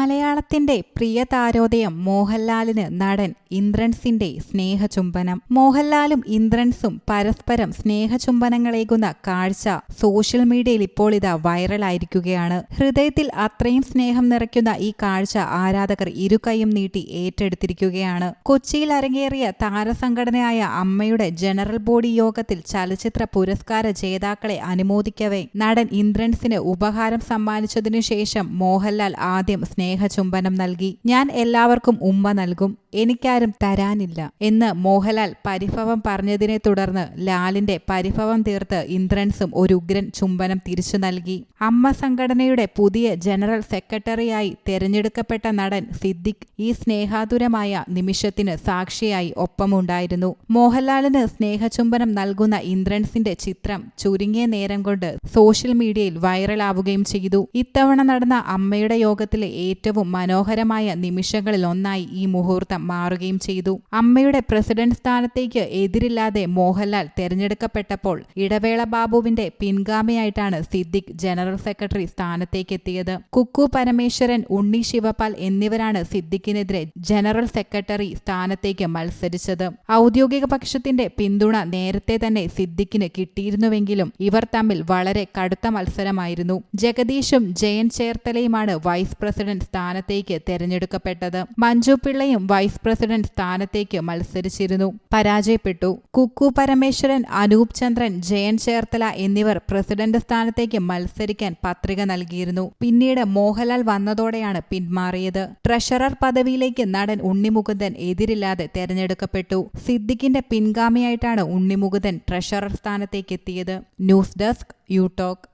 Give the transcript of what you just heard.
മലയാളത്തിന്റെ പ്രിയ താരോദയം മോഹൻലാലിന് നടൻ ഇന്ദ്രൻസിന്റെ സ്നേഹചുംബനം. മോഹൻലാലും ഇന്ദ്രൻസും പരസ്പരം സ്നേഹചുംബനങ്ങളേകുന്ന കാഴ്ച സോഷ്യൽ മീഡിയയിൽ ഇപ്പോൾ ഇതാ വൈറലായിരിക്കുകയാണ്. ഹൃദയത്തിൽ അത്രയും സ്നേഹം നിറയ്ക്കുന്ന ഈ കാഴ്ച ആരാധകർ ഇരുകൈയും നീട്ടി ഏറ്റെടുത്തിരിക്കുകയാണ്. കൊച്ചിയിൽ അരങ്ങേറിയ താരസംഘടനയായ അമ്മയുടെ ജനറൽ ബോഡി യോഗത്തിൽ ചലച്ചിത്ര പുരസ്കാര ജേതാക്കളെ അനുമോദിക്കവേ നടൻ ഇന്ദ്രൻസിന് ഉപഹാരം സമ്മാനിച്ചതിനു ശേഷം മോഹൻലാൽ ആദ്യം സ്നേഹചുംബനം നൽകി. ഞാൻ എല്ലാവർക്കും ഉമ്മ നൽകും. എനിക്കാരും തരാനില്ല. എന്ന് മോഹൻലാൽ പരിഭവം പറഞ്ഞതിനെ തുടർന്ന് ലാലിന്റെ പരിഭവം തീർത്ത് ഇന്ദ്രൻസും ഒരു ഉഗ്രൻ ചുംബനം തിരിച്ചു നൽകി. അമ്മ സംഘടനയുടെ പുതിയ ജനറൽ സെക്രട്ടറിയായി തെരഞ്ഞെടുക്കപ്പെട്ട നടൻ സിദ്ദിഖ് ഈ സ്നേഹാതുരമായ നിമിഷത്തിന് സാക്ഷിയായി ഒപ്പമുണ്ടായിരുന്നു. മോഹൻലാലിന് സ്നേഹചുംബനം നൽകുന്ന ഇന്ദ്രൻസിന്റെ ചിത്രം ചുരുങ്ങിയ നേരം കൊണ്ട് സോഷ്യൽ മീഡിയയിൽ വൈറലാവുകയും ചെയ്തു. ഇത്തവണ നടന്ന അമ്മയുടെ യോഗത്തിലെ ഏറ്റവും മനോഹരമായ നിമിഷങ്ങളിൽ ഒന്നായി ഈ മുഹൂർത്തം മാറുകയും ചെയ്തു. അമ്മയുടെ പ്രസിഡന്റ് സ്ഥാനത്തേക്ക് എതിരില്ലാതെ മോഹൻലാൽ തെരഞ്ഞെടുക്കപ്പെട്ടപ്പോൾ ഇടവേള ബാബുവിന്റെ പിൻഗാമിയായിട്ടാണ് സിദ്ദിഖ് ജനറൽ സെക്രട്ടറി സ്ഥാനത്തേക്ക് എത്തിയത് കുക്കു പരമേശ്വരൻ ഉണ്ണി ശിവപാൽ എന്നിവരാണ് സിദ്ദിഖിനെതിരെ ജനറൽ സെക്രട്ടറി സ്ഥാനത്തേക്ക് മത്സരിച്ചത്. ഔദ്യോഗിക പക്ഷത്തിന്റെ പിന്തുണ നേരത്തെ തന്നെ സിദ്ദിഖിന് കിട്ടിയിരുന്നുവെങ്കിലും ഇവർ തമ്മിൽ വളരെ കടുത്ത മത്സരമായിരുന്നു. ജഗദീഷും ജയൻ ചേർത്തലയുമാണ് വൈസ് പ്രസിഡന്റ് സ്ഥാനത്തേക്ക് തെരഞ്ഞെടുക്കപ്പെട്ടത്. മഞ്ജു പിള്ളയും വൈസ് പ്രസിഡന്റ് സ്ഥാനത്തേക്ക് മത്സരിച്ചിരുന്നു. പരാജയപ്പെട്ടു. കുക്കു പരമേശ്വരൻ അനൂപ് ചന്ദ്രൻ ജയൻ ചേർത്തല എന്നിവർ പ്രസിഡന്റ് സ്ഥാനത്തേക്ക് മത്സരിക്കാൻ പത്രിക നൽകിയിരുന്നു. പിന്നീട് മോഹൻലാൽ വന്നതോടെയാണ് പിന്മാറിയത്. ട്രഷറർ പദവിയിലേക്ക് നടൻ ഉണ്ണിമുകുന്ദൻ എതിരില്ലാതെ തെരഞ്ഞെടുക്കപ്പെട്ടു. സിദ്ദിഖിന്റെ പിൻഗാമിയായിട്ടാണ് ഉണ്ണിമുകുന്ദൻ ട്രഷറർ സ്ഥാനത്തേക്ക് എത്തിയത്. News desk you talk.